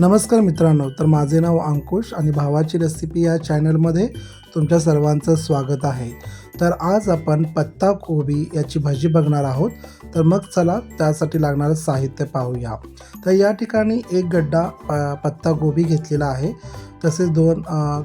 नमस्कार मित्रांनो तर माझे नाव अंकुश आणि भावाची रेसिपी या चॅनलमध्ये तुमच्या सर्वांचं स्वागत आहे. तर आज आपण पत्ता कोबी याची भजी बघणार आहोत. तर मग चला त्यासाठी लागणारं साहित्य पाहूया. तर या ठिकाणी एक गड्डा प पत्ता कोबी घेतलेला आहे. तसेच दोन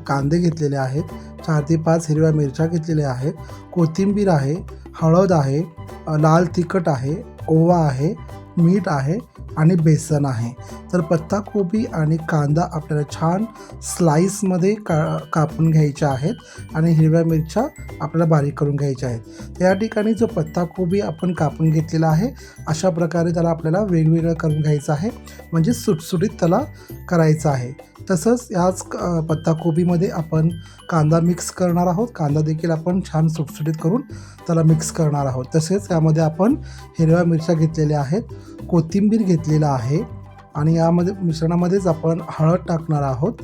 कांदे घेतलेले आहेत. चार ते पाच हिरव्या मिरच्या घेतलेल्या आहेत. कोथिंबीर आहे हळद आहे लाल तिखट आहे ओवा आहे मीठ आहे आणि बेसन आहे. तर पत्ताकोबी आणि कांदा आपल्याला छान स्लाईसमध्ये का कापून घ्यायच्या आहेत आणि हिरव्या मिरच्या आपल्याला बारीक करून घ्यायच्या आहेत. त्या या ठिकाणी जो पत्ताकोबी आपण कापून घेतलेला आहे अशा प्रकारे त्याला आपल्याला वेगवेगळं करून घ्यायचं आहे. म्हणजे सुटसुटीत त्याला करायचं आहे. तसंच याच पत्ताकोबीमध्ये आपण कांदा मिक्स करणार आहोत. कांदा देखील आपण छान सुटसुटीत करून त्याला मिक्स करणार आहोत. तसेच यामध्ये आपण हिरव्या मिरच्या घेतलेल्या आहेत. कोथिंबीर घेतलेला आहे आणि यामध्ये मिश्रणामध्येच आपण हळद टाकणार आहोत.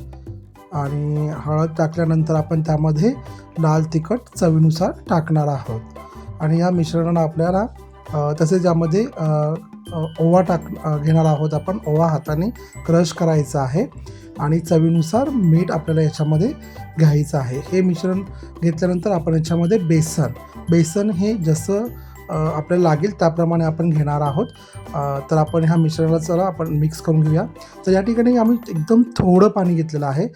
आणि हळद टाकल्यानंतर आपण त्यामध्ये लाल तिखट चवीनुसार टाकणार आहोत. आणि या मिश्रणाला आपल्याला तसेच यामध्ये ओवा टाक घेणार आहोत आपण. ओवा हाताने क्रश करायचा आहे आणि चवीनुसार मीठ आपल्याला याच्यामध्ये घ्यायचं आहे. हे मिश्रण घेतल्यानंतर आपण याच्यामध्ये बेसन बेसन हे जसं आपल्याला लागेल त्याप्रमाणे आपण घेणार आहोत. तर आपण ह्या मिश्रणाला चला आपण मिक्स करून घेऊया. तर या ठिकाणी आम्ही एकदम थोडं पाणी घेतलेलं आहे.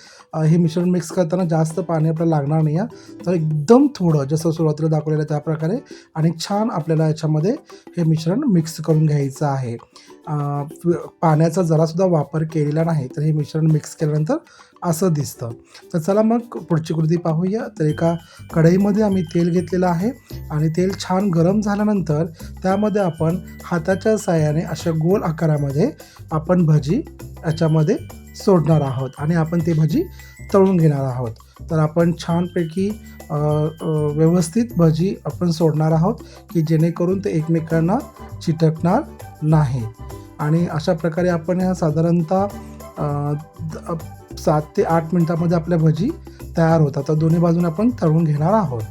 हे मिश्रण मिक्स करताना जास्त पाणी आपल्याला लागणार नाही आहे. तर एकदम थोडं जसं सुरुवातीला दाखवलेलं आहे त्याप्रकारे आणि छान आपल्याला याच्यामध्ये हे मिश्रण मिक्स करून घ्यायचं आहे. पाण्याचा जरासुद्धा वापर केलेला नाही तर हे मिश्रण मिक्स केल्यानंतर असं दिसतं. तर चला मग पुढची कृती पाहूया. तर एका कढईमध्ये आम्ही तेल घेतलेलं आहे आणि तेल छान गरम झालं झाल्यानंतर त्यामध्ये आपण हाताच्या साह्याने अशा गोल आकारामध्ये आपण भजी याच्यामध्ये सोडणार आहोत आणि आपण ते भजी तळून घेणार आहोत. तर आपण छानपैकी व्यवस्थित भजी आपण सोडणार आहोत की जेणेकरून ते एकमेकांना चिटकणार नाही. आणि अशा प्रकारे आपण ह्या साधारणतः सात ते आठ मिनटामध्ये आपल्या भजी तयार होतात. तर दोन्ही बाजूने आपण तळून घेणार आहोत.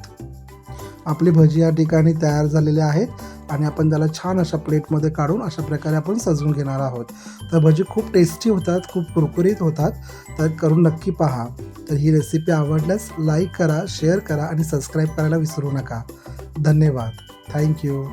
आपली भजी या ठिकाणी तयार झालेले आहेत आणि आपण त्याला छान अशा प्लेटमध्ये काढून अशा प्रकारे आपण सजवून घेणार आहोत. तर भजी खूप टेस्टी होतात खूप कुरकुरीत होतात. तर करून नक्की पहा. तर ही रेसिपी आवडल्यास लाईक करा शेअर करा आणि सबस्क्राईब करायला विसरू नका. धन्यवाद. थँक्यू